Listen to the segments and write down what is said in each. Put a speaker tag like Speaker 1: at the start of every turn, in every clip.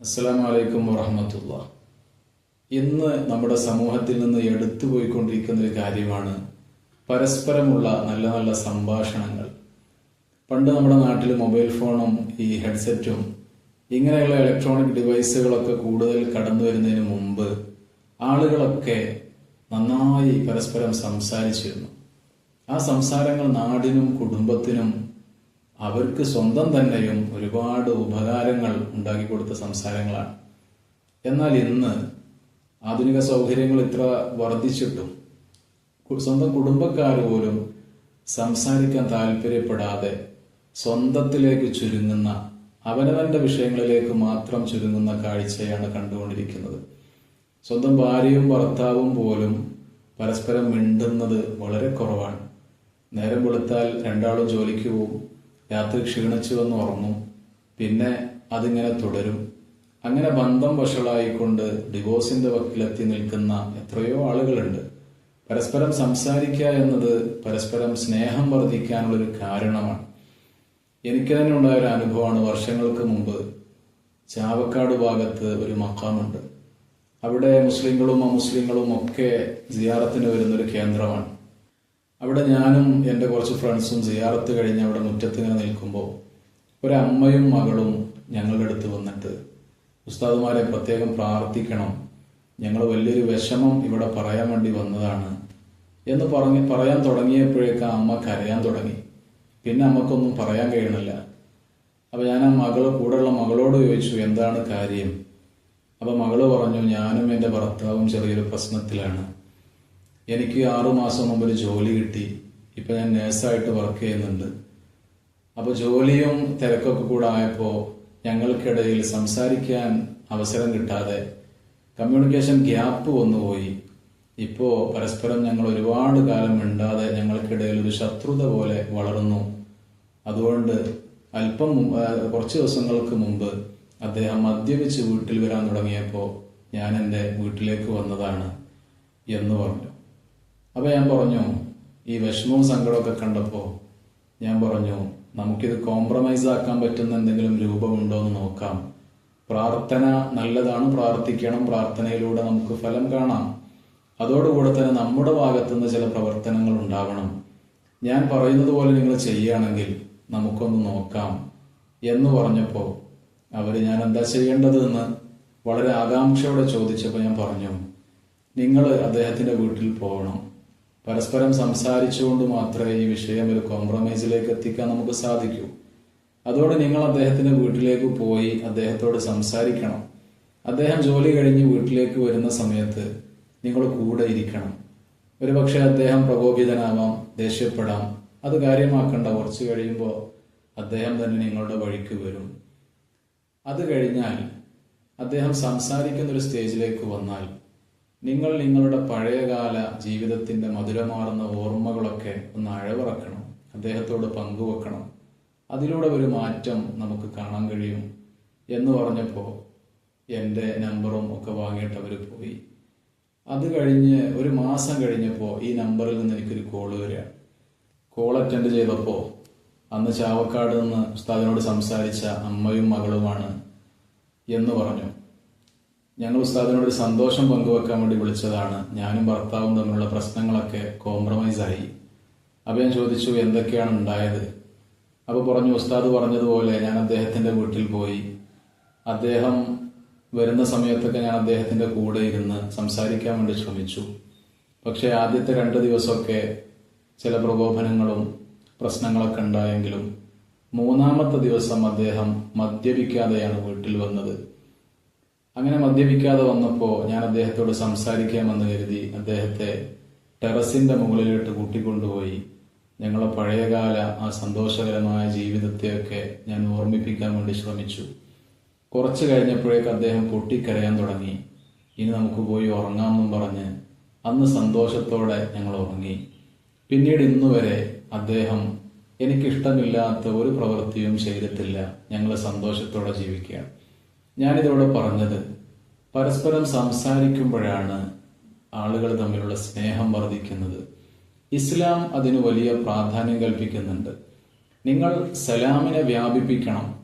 Speaker 1: അസ്സലാമു വലൈക്കും വറഹമത്തുള്ള. ഇന്ന് നമ്മുടെ സമൂഹത്തിൽ നിന്ന് എടുത്തു പോയിക്കൊണ്ടിരിക്കുന്ന ഒരു കാര്യമാണ് പരസ്പരമുള്ള നല്ല നല്ല സംഭാഷണങ്ങൾ. പണ്ട് നമ്മുടെ നാട്ടിൽ മൊബൈൽ ഫോണും ഈ ഹെഡ്സെറ്റും ഇങ്ങനെയുള്ള ഇലക്ട്രോണിക് ഡിവൈസുകളൊക്കെ കൂടുതൽ കടന്നു വരുന്നതിന് മുമ്പ് ആളുകളൊക്കെ നന്നായി പരസ്പരം സംസാരിച്ചിരുന്നു. ആ സംസാരങ്ങൾ നാടിനും കുടുംബത്തിനും അവർക്ക് സ്വന്തം തന്നെയും ഒരുപാട് ഉപകാരങ്ങൾ ഉണ്ടാക്കി കൊടുത്ത സംസാരങ്ങളാണ്. എന്നാൽ ഇന്ന് ആധുനിക സൗകര്യങ്ങൾ ഇത്ര വർദ്ധിച്ചിട്ടും സ്വന്തം കുടുംബക്കാർ പോലും സംസാരിക്കാൻ താല്പര്യപ്പെടാതെ സ്വന്തത്തിലേക്ക് ചുരുങ്ങുന്ന അവനവന്റെ വിഷയങ്ങളിലേക്ക് മാത്രം ചുരുങ്ങുന്ന കാഴ്ചയാണ് കണ്ടുകൊണ്ടിരിക്കുന്നത്. സ്വന്തം ഭാര്യയും ഭർത്താവും പോലും പരസ്പരം മിണ്ടുന്നത് വളരെ കുറവാണ്. നേരം വെളുത്താൽ രണ്ടാളും ജോലിക്ക് പോകും രാത്രി ക്ഷീണിച്ചു വന്ന് ഉറങ്ങും. പിന്നെ അതിങ്ങനെ തുടരും. അങ്ങനെ ബന്ധം വഷളായിക്കൊണ്ട് ഡിവോഴ്സിന്റെ വക്കിലെത്തി നിൽക്കുന്ന എത്രയോ ആളുകളുണ്ട്. പരസ്പരം സംസാരിക്കുക എന്നത് പരസ്പരം സ്നേഹം വർദ്ധിക്കാനുള്ളൊരു കാരണമാണ്. എനിക്ക് തന്നെ ഉണ്ടായ ഒരു അനുഭവമാണ് വർഷങ്ങൾക്ക് മുമ്പ് ചാവക്കാട് ഭാഗത്ത് ഒരു മക്കാമുണ്ട് അവിടെ മുസ്ലിങ്ങളും അമുസ്ലിങ്ങളും ഒക്കെ സിയാറത്തിന് വരുന്നൊരു കേന്ദ്രമാണ്. അവിടെ ഞാനും എന്റെ കുറച്ച് ഫ്രണ്ട്സും സിയാറത്ത് കഴിഞ്ഞ് അവിടെ മുറ്റത്തിങ്ങനെ നിൽക്കുമ്പോൾ ഒരമ്മയും മകളും ഞങ്ങളുടെ അടുത്ത് വന്നിട്ട് ഉസ്താദുമാരെ പ്രത്യേകം പ്രാർത്ഥിക്കണം. ഞങ്ങൾ വലിയൊരു വിഷമം ഇവിടെ പറയാൻ വേണ്ടി വന്നതാണ്. എന്ന് പറഞ്ഞ് പറയാൻ തുടങ്ങിയപ്പോഴേക്ക് അമ്മ കരയാൻ തുടങ്ങി. പിന്നെ അമ്മക്കൊന്നും പറയാൻ കഴിയണില്ല. അപ്പോൾ ഞാൻ ആ മകൾ കൂടെയുള്ള മകളോട് ചോദിച്ചു എന്താണ് കാര്യം? അപ്പോൾ മകൾ പറഞ്ഞു ഞാനും എന്റെ ഭർത്താവും ചെറിയൊരു പ്രശ്നത്തിലാണ്. എനിക്ക് ആറുമാസം മുമ്പ് ഒരു ജോലി കിട്ടി. ഇപ്പൊ ഞാൻ നേഴ്സായിട്ട് വർക്ക് ചെയ്യുന്നുണ്ട്. അപ്പോൾ ജോലിയും തിരക്കൊക്കെ കൂടെ ആയപ്പോ ഞങ്ങൾക്കിടയിൽ സംസാരിക്കാൻ അവസരം കിട്ടാതെ കമ്മ്യൂണിക്കേഷൻ ഗ്യാപ്പ് വന്നുപോയി. ഇപ്പോ പരസ്പരം ഞങ്ങൾ ഒരുപാട് കാലം മിണ്ടാതെ ഞങ്ങൾക്കിടയിൽ ഒരു ശത്രുത പോലെ വളർന്നു. അതുകൊണ്ട് അല്പം കുറച്ച് ദിവസങ്ങൾക്ക് മുമ്പ് അദ്ദേഹം മദ്യപിച്ച് വീട്ടിൽ വരാൻ തുടങ്ങിയപ്പോൾ ഞാൻ എന്റെ വീട്ടിലേക്ക് വന്നതാണ് എന്ന് പറഞ്ഞു. അപ്പൊ ഞാൻ പറഞ്ഞു ഈ വിഷമവും സങ്കടമൊക്കെ കണ്ടപ്പോൾ ഞാൻ പറഞ്ഞു നമുക്കിത് കോംപ്രമൈസ് ആക്കാൻ പറ്റുന്ന എന്തെങ്കിലും രൂപമുണ്ടോ എന്ന് നോക്കാം. പ്രാർത്ഥന നല്ലതാണ് പ്രാർത്ഥിക്കണം പ്രാർത്ഥനയിലൂടെ നമുക്ക് ഫലം കാണാം. അതോടുകൂടെ തന്നെ നമ്മുടെ ഭാഗത്തുനിന്ന് ചില പ്രവർത്തനങ്ങൾ ഉണ്ടാവണം. ഞാൻ പറയുന്നത് പോലെ നിങ്ങൾ ചെയ്യുകയാണെങ്കിൽ നമുക്കൊന്ന് നോക്കാം. എന്ന് പറഞ്ഞപ്പോൾ അവർ ഞാൻ എന്താ ചെയ്യേണ്ടത്? എന്ന് വളരെ ആകാംക്ഷയോടെ ചോദിച്ചപ്പോൾ ഞാൻ പറഞ്ഞു നിങ്ങൾ അദ്ദേഹത്തിന്റെ വീട്ടിൽ പോകണം. പരസ്പരം സംസാരിച്ചുകൊണ്ട് മാത്രമേ ഈ വിഷയം ഒരു കോംപ്രമൈസിലേക്ക് എത്തിക്കാൻ നമുക്ക് സാധിക്കൂ. അതോടെ നിങ്ങൾ അദ്ദേഹത്തിന്റെ വീട്ടിലേക്ക് പോയി അദ്ദേഹത്തോട് സംസാരിക്കണം. അദ്ദേഹം ജോലി കഴിഞ്ഞ് വീട്ടിലേക്ക് വരുന്ന സമയത്ത് നിങ്ങൾ കൂടെ ഇരിക്കണം. ഒരുപക്ഷെ അദ്ദേഹം പ്രകോപിതനാവാം ദേഷ്യപ്പെടാം. അത് കാര്യമാക്കണ്ട. കുറച്ച് കഴിയുമ്പോൾ അദ്ദേഹം തന്നെ നിങ്ങളുടെ വഴിക്ക് വരും. അത് കഴിഞ്ഞാൽ അദ്ദേഹം സംസാരിക്കുന്ന ഒരു സ്റ്റേജിലേക്ക് വന്നാൽ നിങ്ങൾ നിങ്ങളുടെ പഴയകാല ജീവിതത്തിന്റെ മധുരമാർന്ന ഓർമ്മകളൊക്കെ ഒന്ന് അഴവിറക്കണം. അദ്ദേഹത്തോട് പങ്കുവെക്കണം. അതിലൂടെ ഒരു മാറ്റം നമുക്ക് കാണാൻ കഴിയും എന്ന് പറഞ്ഞപ്പോൾ എന്റെ നമ്പറും ഒക്കെ വാങ്ങിയിട്ട് അവർ പോയി. അത് കഴിഞ്ഞ് ഒരു മാസം കഴിഞ്ഞപ്പോൾ ഈ നമ്പറിൽ നിന്ന് എനിക്കൊരു കോൾ വരികയാണ് കോൾ അറ്റൻഡ് ചെയ്തപ്പോൾ അന്ന് ചാവക്കാട് നിന്ന് ഉസ്താദിനോട് സംസാരിച്ച അമ്മയും മകളുമാണ് എന്ന് പറഞ്ഞു. ഞങ്ങൾ ഉസ്താദിനോട് സന്തോഷം പങ്കുവെക്കാൻ വേണ്ടി വിളിച്ചതാണ്. ഞാനും ഭർത്താവും തമ്മിലുള്ള പ്രശ്നങ്ങളൊക്കെ കോംപ്രമൈസ് ആയി. അപ്പൊ ഞാൻ ചോദിച്ചു എന്തൊക്കെയാണ് ഉണ്ടായത്? അപ്പോൾ പറഞ്ഞു ഉസ്താദ് പറഞ്ഞതുപോലെ ഞാൻ അദ്ദേഹത്തിന്റെ വീട്ടിൽ പോയി. അദ്ദേഹം വരുന്ന സമയത്തൊക്കെ ഞാൻ അദ്ദേഹത്തിന്റെ കൂടെ ഇരുന്ന് സംസാരിക്കാൻ വേണ്ടി ശ്രമിച്ചു. പക്ഷേ ആദ്യത്തെ രണ്ട് ദിവസമൊക്കെ ചില പ്രകോപനങ്ങളും പ്രശ്നങ്ങളൊക്കെ ഉണ്ടായെങ്കിലും മൂന്നാമത്തെ ദിവസം അദ്ദേഹം മദ്യപിക്കാതെയാണ് വീട്ടിൽ വന്നത്. അങ്ങനെ മദ്യപിക്കാതെ വന്നപ്പോൾ ഞാൻ അദ്ദേഹത്തോട് സംസാരിക്കാമെന്ന് കരുതി അദ്ദേഹത്തെ ടെറസിന്റെ മുകളിലോട്ട് കൂട്ടിക്കൊണ്ടുപോയി. ഞങ്ങളെ പഴയകാല ആ സന്തോഷകരമായ ജീവിതത്തെയൊക്കെ ഞാൻ ഓർമ്മിപ്പിക്കാൻ വേണ്ടി ശ്രമിച്ചു. കുറച്ച് കഴിഞ്ഞപ്പോഴേക്ക് അദ്ദേഹം പൊട്ടിക്കരയാൻ തുടങ്ങി. ഇനി നമുക്ക് പോയി ഉറങ്ങാമെന്നും പറഞ്ഞ് അന്ന് സന്തോഷത്തോടെ ഞങ്ങൾ ഉറങ്ങി. പിന്നീട് ഇന്നു വരെ അദ്ദേഹം എനിക്കിഷ്ടമില്ലാത്ത ഒരു പ്രവൃത്തിയും ചെയ്തിട്ടില്ല. ഞങ്ങൾ സന്തോഷത്തോടെ ജീവിക്കുകയാണ്. ഞാനിതോടെ പറഞ്ഞത് പരസ്പരം സംസാരിക്കുമ്പോഴാണ് ആളുകൾ തമ്മിലുള്ള സ്നേഹം വർദ്ധിക്കുന്നത്. ഇസ്ലാം അതിന് വലിയ പ്രാധാന്യം കൽപ്പിക്കുന്നുണ്ട്. നിങ്ങൾ സലാമിനെ വ്യാപിപ്പിക്കണം.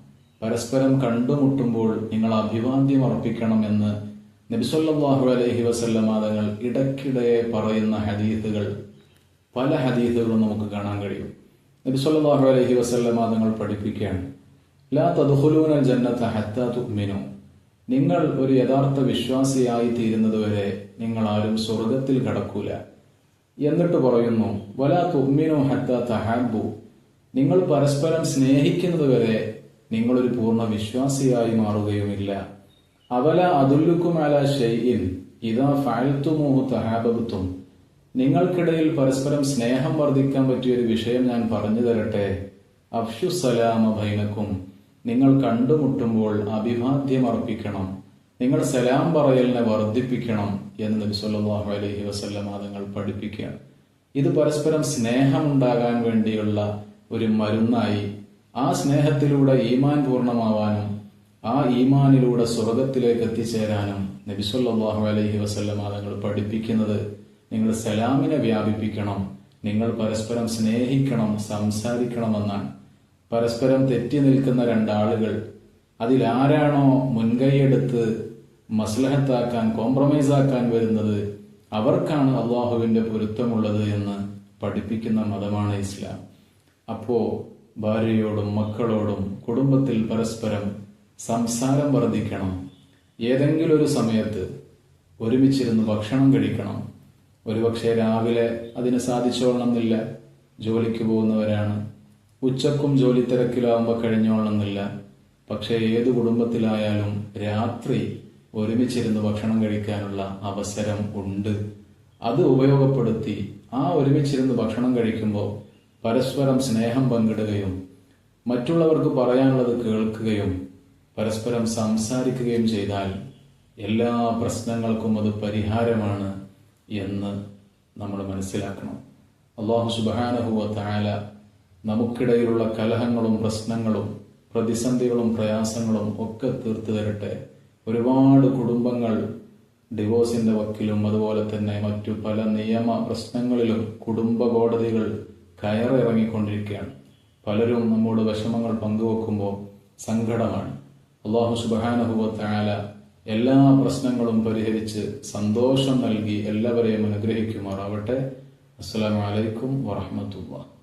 Speaker 1: പരസ്പരം കണ്ടുമുട്ടുമ്പോൾ നിങ്ങൾ അഭിവാദ്യം അർപ്പിക്കണം എന്ന് നബിസൊല്ലാഹു അലഹി വസല്ലമാതങ്ങൾ ഇടയ്ക്കിടെ പറയുന്ന ഹദീസുകൾ പല ഹദീസുകളും നമുക്ക് കാണാൻ കഴിയും. നബിസൊല്ലാഹു അലഹി വസല്ലമാതങ്ങൾ പഠിപ്പിക്കുകയാണ്. ലാ നിങ്ങൾ ഒരു യഥാർത്ഥ വിശ്വാസിയായി തീരുന്നതുവരെ നിങ്ങൾ ആരും സ്വർഗത്തിൽ കടക്കൂല. എന്നിട്ട് പറയുന്നു വലാ തുമ്മിനോ ഹത്ത തഹാബു നിങ്ങൾ പരസ്പരം സ്നേഹിക്കുന്നതുവരെ നിങ്ങളൊരു പൂർണ വിശ്വാസിയായി മാറുകയുമില്ല. അവല അതുല്ലുക്കുമാല ഷെയ്യിൻ ഇതാ ഫാൽത്തുമോഹു തഹാബത്തും നിങ്ങൾക്കിടയിൽ പരസ്പരം സ്നേഹം വർദ്ധിക്കാൻ പറ്റിയൊരു വിഷയം ഞാൻ പറഞ്ഞു തരട്ടെ. അഫ്ഷു സലാമ ഭൈനക്കും നിങ്ങൾ കണ്ടുമുട്ടുമ്പോൾ അഭിവാദ്യം അർപ്പിക്കണം. നിങ്ങൾ സലാം പറയലിനെ വർദ്ധിപ്പിക്കണം എന്ന് നബി സല്ലല്ലാഹു അലൈഹി വസല്ലം തങ്ങൾ പഠിപ്പിക്കുകയാണ്. ഇത് പരസ്പരം സ്നേഹമുണ്ടാകാൻ വേണ്ടിയുള്ള ഒരു മരുന്നായി ആ സ്നേഹത്തിലൂടെ ഈമാൻ പൂർണമാവാനും ആ ഈമാനിലൂടെ സ്വർഗത്തിലേക്ക് എത്തിച്ചേരാനും നബി സല്ലല്ലാഹു അലൈഹി വസല്ലം തങ്ങൾ പഠിപ്പിക്കുന്നത് നിങ്ങൾ സലാമിനെ വ്യാപിപ്പിക്കണം. നിങ്ങൾ പരസ്പരം സ്നേഹിക്കണം സംസാരിക്കണമെന്നാണ്. പരസ്പരം തെറ്റി നിൽക്കുന്ന രണ്ടാളുകൾ അതിലാരാണോ മുൻകൈയെടുത്ത് മസ്ലഹത്താക്കാൻ കോംപ്രമൈസ് ആക്കാൻ വരുന്നത് അവർക്കാണ് അള്ളാഹുവിന്റെ പൊരുത്തമുള്ളത് എന്ന് പഠിപ്പിക്കുന്ന മതമാണ് ഇസ്ലാം. അപ്പോ ഭാര്യയോടും മക്കളോടും കുടുംബത്തിൽ പരസ്പരം സംസാരം വർദ്ധിക്കണം. ഏതെങ്കിലും ഒരു സമയത്ത് ഒരുമിച്ചിരുന്ന് ഭക്ഷണം കഴിക്കണം. ഒരുപക്ഷെ രാവിലെ അതിന് സാധിച്ചോളണമെന്നില്ല. ജോലിക്ക് പോകുന്നവരാണ്. ഉച്ചക്കും ജോലി തിരക്കിലാവുമ്പോൾ കഴിഞ്ഞോളണമെന്നില്ല പക്ഷേ ഏത് കുടുംബത്തിലായാലും രാത്രി ഒരുമിച്ചിരുന്ന് ഭക്ഷണം കഴിക്കാനുള്ള അവസരം ഉണ്ട്. അത് ഉപയോഗപ്പെടുത്തി ആ ഒരുമിച്ചിരുന്ന് ഭക്ഷണം കഴിക്കുമ്പോൾ പരസ്പരം സ്നേഹം പങ്കിടുകയും മറ്റുള്ളവർക്ക് പറയാനുള്ളത് കേൾക്കുകയും പരസ്പരം സംസാരിക്കുകയും ചെയ്താൽ എല്ലാ പ്രശ്നങ്ങൾക്കും അത് പരിഹാരമാണ് എന്ന് നമ്മൾ മനസ്സിലാക്കണം. അള്ളാഹു സുബാനഹുവ താല നമുക്കിടയിലുള്ള കലഹങ്ങളും പ്രശ്നങ്ങളും പ്രതിസന്ധികളും പ്രയാസങ്ങളും ഒക്കെ തീർത്തു തരട്ടെ. ഒരുപാട് കുടുംബങ്ങൾ ഡിവോഴ്സിന്റെ വക്കിലും അതുപോലെ തന്നെ മറ്റു പല നിയമ പ്രശ്നങ്ങളിലും കുടുംബ കോടതികൾ കയറിറങ്ങിക്കൊണ്ടിരിക്കുകയാണ്. പലരും നമ്മോട് വിഷമങ്ങൾ പങ്കുവെക്കുമ്പോൾ സങ്കടമാണ്. അള്ളാഹു സുബാനഹുവത്തായാല എല്ലാ പ്രശ്നങ്ങളും പരിഹരിച്ച് സന്തോഷം നൽകി എല്ലാവരെയും അനുഗ്രഹിക്കുമാറാവട്ടെ. അസ്സലാമലൈക്കും വറഹമത്തുള്ള